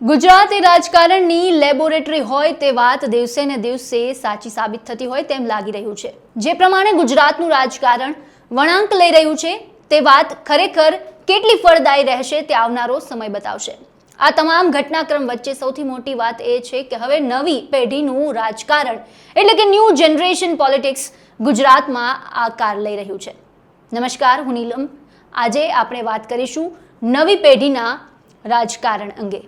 Gujarati રાજકારણની laboratory હોય તે વાત દિવસે ને દિવસે સાચી સાબિત થતી હોય તેમ લાગી રહ્યું છે. જે પ્રમાણે ગુજરાતનું રાજકારણ વળાંક લઈ રહ્યું છે, તે વાત ખરેખર કેટલી ફળદાયી રહેશે તે આવનારો સમય બતાવશે. આ તમામ ઘટનાક્રમ વચ્ચે સૌથી મોટી વાત એ છે કે હવે નવી પેઢીનું રાજકારણ એટલે કે ન્યૂ જનરેશન પોલિટિક્સ ગુજરાતમાં આકાર લઈ રહ્યું છે. નમસ્કાર, હું નીલમ. આજે આપણે વાત કરીશું નવી પેઢીના રાજકારણ અંગે.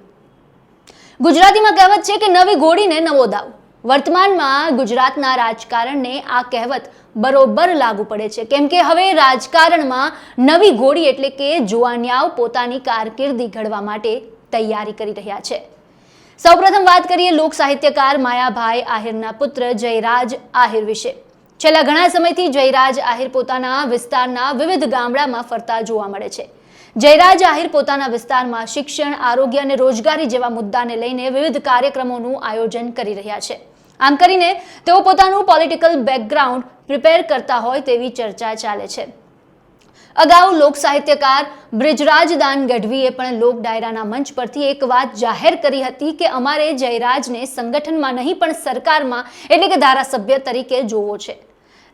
ગુજરાતીમાં કહેવત છે કે નવી ગોળીને નવો દાવ. વર્તમાનમાં ગુજરાતના રાજકારણને આ કહેવત બરોબર લાગુ પડે છે. કેમ કે હવે રાજકારણમાં નવી ઘોડી એટલે કે જુવાનિયાઓ પોતાની કારકિર્દી ઘડવા માટે તૈયારી કરી રહ્યા છે. સૌપ્રથમ વાત કરીએ લોક સાહિત્યકાર માયાભાઈ આહિરના પુત્ર જયરાજ આહિર વિશે. છેલ્લા ઘણા સમયથી જયરાજ આહિર પોતાના વિસ્તારના વિવિધ ગામડામાં ફરતા જોવા મળે છે. જયરાજ આહિર પોતાના વિસ્તારમાં શિક્ષણ, આરોગ્ય અને રોજગારી જેવા મુદ્દાને લઈને વિવિધ કાર્યક્રમોનું આયોજન કરી રહ્યા છે. આમ કરીને તેઓ પોતાનું પોલિટિકલ બેકગ્રાઉન્ડ પ્રિપેર કરતા હોય તેવી ચર્ચા ચાલે છે. અગાઉ લોક સાહિત્યકાર બ્રિજરાજ દાન ગઢવીએ પણ લોક ડાયરાના મંચ પરથી એક વાત જાહેર કરી હતી કે અમારે જયરાજને સંગઠનમાં નહીં પણ સરકારમાં, એટલે કે ધારાસભ્ય તરીકે જોવો છે.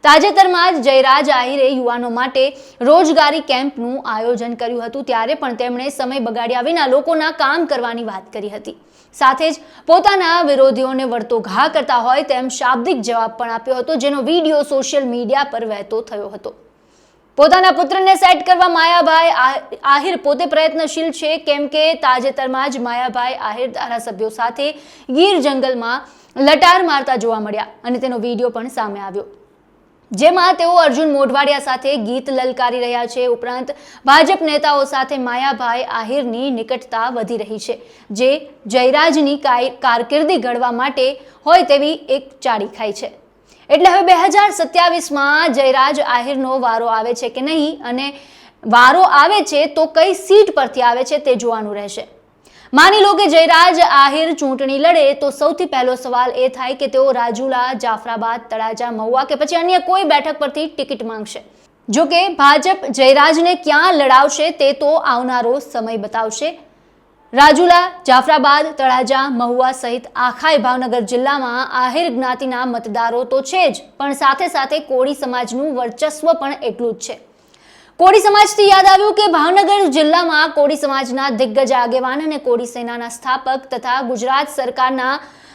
તાજેતરમાં જ જયરાજ આહિરે યુવાનો માટે રોજગારી કેમ્પનું આયોજન કર્યું હતું. ત્યારે પણ તેમણે સમય બગાડ્યા વિના લોકોના કામ કરવાની વાત કરી હતી. સાથે જ પોતાના વિરોધીઓને વળતો ઘા કરતા હોય તેમ શાબ્દિક જવાબ પણ આપ્યો હતો, જેનો વીડિયો સોશિયલ મીડિયા પર વહેતો થયો હતો. પોતાના પુત્રને સેટ કરવા માયાભાઈ આહિર પોતે પ્રયત્નશીલ છે, કેમ કે તાજેતરમાં જ માયાભાઈ આહિર ધારાસભ્યો સાથે ગીર જંગલમાં લટાર મારતા જોવા મળ્યા અને તેનો વીડિયો પણ સામે આવ્યો. જેમાં તેઓ અર્જુન મોઢવાડિયા સાથે ગીત લલકારી રહ્યા છે. ઉપરાંત ભાજપ નેતાઓ સાથે માયાભાઈ આહિરની નિકટતા વધી રહી છે, જે જયરાજની કારકિર્દી ઘડવા માટે હોય તેવી એક ચાડી ખાઈ છે. એટલે હવે બે હજાર સત્યાવીસમાં જયરાજ આહિરનો વારો આવે છે કે નહીં અને વારો આવે છે તો કઈ સીટ પરથી આવે છે તે જોવાનું રહેશે. માની લો કે જયરાજ આહિર ચૂંટણી લડે, તો સૌથી પહેલો સવાલ એ થાય કે તેઓ રાજુલા, જાફરાબાદ, તળાજા, મહુવા કે પછી અન્ય કોઈ બેઠક પરથી ટિકિટ માંગશે. જો કે ભાજપ જયરાજને ક્યાં લડાવશે તે તો આવનારો સમય બતાવશે. રાજુલા, જાફરાબાદ, તળાજા, મહુવા સહિત આખાય ભાવનગર જિલ્લામાં આહિર જ્ઞાતિના મતદારો તો છે જ, પણ સાથે સાથે કોળી સમાજનું વર્ચસ્વ પણ એટલું જ છે. કોળી સમાજથી યાદ આવ્યું કે ભાવનગર જિલ્લામાં કોળી સમાજના દિગ્ગજ આગેવાન અને કોળી સેનાના સ્થાપક તથા ગુજરાત સરકારના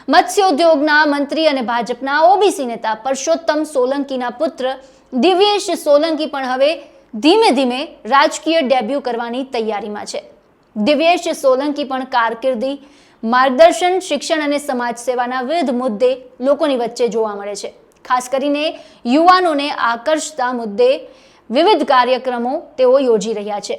મત્સ્યોદ્યોગના મંત્રી અને ભાજપના ઓબીસી નેતા પરસોત્તમ સોલંકીના પુત્ર દિવ્યેશ સોલંકી પણ હવે ધીમે ધીમે રાજકીય ડેબ્યુ કરવાની તૈયારીમાં છે. દિવ્યેશ સોલંકી પણ કારકિર્દી, માર્ગદર્શન, શિક્ષણ અને સમાજ સેવાના વિવિધ મુદ્દે લોકોની વચ્ચે જોવા મળે છે. ખાસ કરીને યુવાનોને આકર્ષતા મુદ્દે વિવિધ કાર્યક્રમો તેઓ યોજી રહ્યા છે.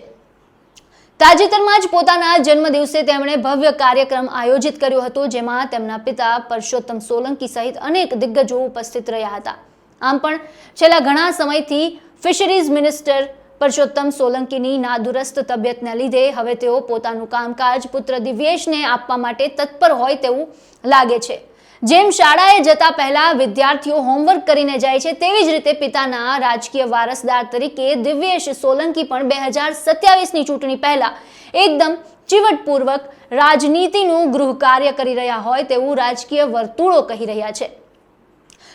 તાજેતરમાં જ પોતાના જન્મદિવસે તેમણે ભવ્ય કાર્યક્રમ આયોજિત કર્યો હતો, જેમાં તેમના પિતા પરસોત્તમ સોલંકી સહિત અનેક દિગ્ગજો ઉપસ્થિત રહ્યા હતા. આમ પણ છેલ્લા ઘણા સમયથી ફિશરીઝ મિનિસ્ટર પરસોત્તમ સોલંકીની નાદુરસ્ત તબિયતને લીધે હવે તેઓ પોતાનું કામકાજ પુત્ર દિવ્યેશને આપવા માટે તત્પર હોય તેવું લાગે છે. જેમ શાળાએ જતા પહેલા વિદ્યાર્થીઓ હોમવર્ક કરીને જાય છે, તેવી જ રીતે પિતાના રાજકીય વારસદાર તરીકે દિવ્યેશ સોલંકી પણ બે હજાર સત્યાવીસની ચૂંટણી પહેલા એકદમ ચીવટપૂર્વક રાજનીતિનું ગૃહ કાર્ય કરી રહ્યા હોય તેવું રાજકીય વર્તુળો કહી રહ્યા છે.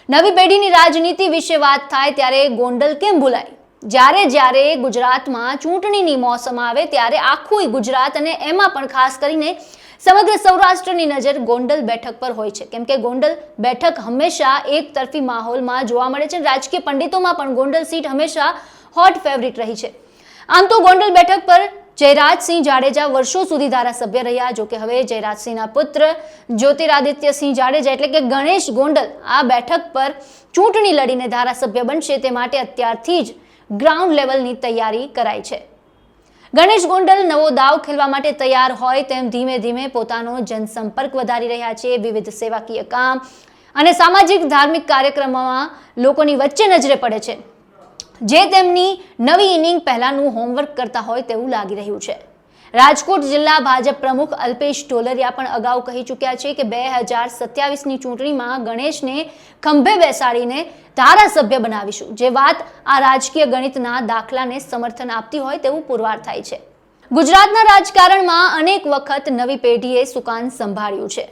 નવી પેઢીની રાજનીતિ વિશે વાત થાય ત્યારે ગોંડલ કેમ ભૂલાય? જ્યારે જ્યારે ગુજરાતમાં ચૂંટણીની મોસમ આવે ત્યારે આખું ગુજરાત અને એમાં પણ ખાસ કરીને સમગ્ર સૌરાષ્ટ્રની નજર ગોંડલ બેઠક પર હોય છે. કેમ કે ગોંડલ બેઠક હંમેશા એક તરફી માહોલમાં જોવા મળે છે રાજકીય પંડિતોમાં પણ ગોંડલ સીટ હંમેશા હોટ ફેવરિટ રહી છે. આમ તો ગોંડલ બેઠક પર જયરાજસિંહ જાડેજા વર્ષો સુધી ધારાસભ્ય રહ્યા. જો કે હવે જયરાજસિંહના પુત્ર જ્યોતિરાદિત્યસિંહ જાડેજા એટલે કે ગણેશ ગોંડલ આ બેઠક પર ચૂંટણી લડીને ધારાસભ્ય બનશે તે માટે અત્યારથી જ ગ્રાઉન્ડ લેવલની તૈયારી કરાઈ છે. ગણેશ ગોંડલ નવો દાવ ખેલવા માટે તૈયાર હોય તેમ ધીમે ધીમે પોતાનો જનસંપર્ક વધારી રહ્યા છે, વિવિધ સેવાકીય કામ અને સામાજિક ધાર્મિક કાર્યક્રમોમાં લોકોની વચ્ચે નજરે પડે છે. જે તેમની નવી ઇનિંગ પહેલાનું હોમવર્ક કરતા હોય તેવું લાગી રહ્યું છે. રાજકોટ જિલ્લા ભાજપ પ્રમુખ અલ્પેશ ટોલરિયા પણ અગાઉ કહી ચૂક્યા છે કે બે હજાર સત્યાવીસની ચૂંટણીમાં ગણેશને ખંભે બેસાડીને ધારાસભ્ય બનાવીશું. જે વાત આ રાજકીય ગણિતના દાખલાને સમર્થન આપતી હોય તેવું પુરવાર થાય છે. ગુજરાતના રાજકારણમાં અનેક વખત નવી પેઢીએ સુકાન સંભાળ્યું છે.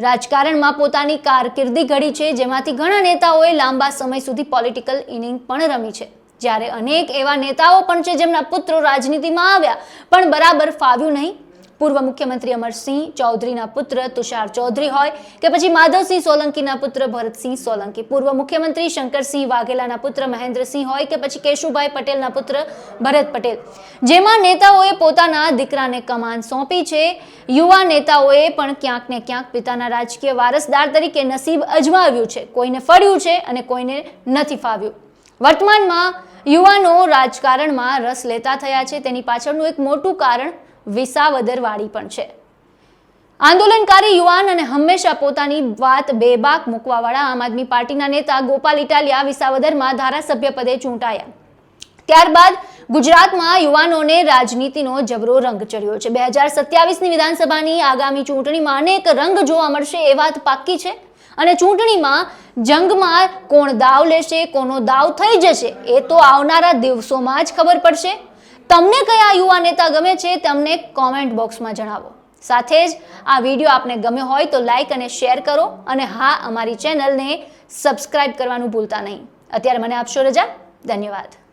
રાજકારણમાં પોતાની કારકિર્દી ઘડી છે, જેમાંથી ઘણા નેતાઓએ લાંબા સમય સુધી પોલિટિકલ ઇનિંગ પણ રમી છે. જ્યારે અનેક એવા નેતાઓ પણ છે જેમના પુત્રો રાજનીતિમાં આવ્યા, પણ બરાબર ફાવ્યું નહીં. પૂર્વ મુખ્યમંત્રી અમરસિંહ ચૌધરીના પુત્ર તુષાર ચૌધરી હોય કે પછી માધવસિંહ સોલંકીના પુત્ર ભરતસિંહ સોલંકી, પૂર્વ મુખ્યમંત્રી શંકરસિંહ વાઘેલાના પુત્ર મહેન્દ્રસિંહ હોય કે પછી કેશુભાઈ પટેલના પુત્ર ભરત પટેલ. જેમાં નેતાઓએ પોતાના દીકરાને કમાન સોંપી છે. યુવા નેતાઓએ પણ ક્યાંક ને ક્યાંક પિતાના રાજકીય વારસદાર તરીકે નસીબ અજમાવ્યું છે. કોઈને ફળ્યું છે અને કોઈને નથી ફાવ્યું. વર્તમાનમાં યુવાનો રાજકારણમાં રસ લેતા થયા છે. તેની પાછળનું એક મોટું કારણ વિસાવદરવાળી પણ છે. આંદોલનકારી યુવાન અને હંમેશા પોતાની વાત બેબાક મૂકવાવાળા આમ આદમી પાર્ટીના નેતા ગોપાલ ઇટાલિયા વિસાવદરમાં ધારાસભ્ય પદે ચૂંટાયા. ત્યારબાદ ગુજરાતમાં યુવાનોને રાજનીતિનો જબરો રંગ ચડ્યો છે. બે હજાર સત્યાવીસની વિધાનસભાની આગામી ચૂંટણીમાં અનેક રંગ જોવા મળશે એ વાત પાક્કી છે. અને ચૂંટણીમાં જંગમાં કોણ દાવ લેશે, કોનો દાવ થઈ જશે, એ તો આવનારા દિવસોમાં જ ખબર પડશે. તમને કયા યુવા નેતા ગમે છે તમને કોમેન્ટ બોક્સમાં જણાવો. સાથે જ આ વીડિયો આપને ગમ્યો હોય તો લાઈક અને શેર કરો અને હા, અમારી ચેનલને સબસ્ક્રાઇબ કરવાનું ભૂલતા નહીં. અત્યારે મને આપશો રજા. ધન્યવાદ.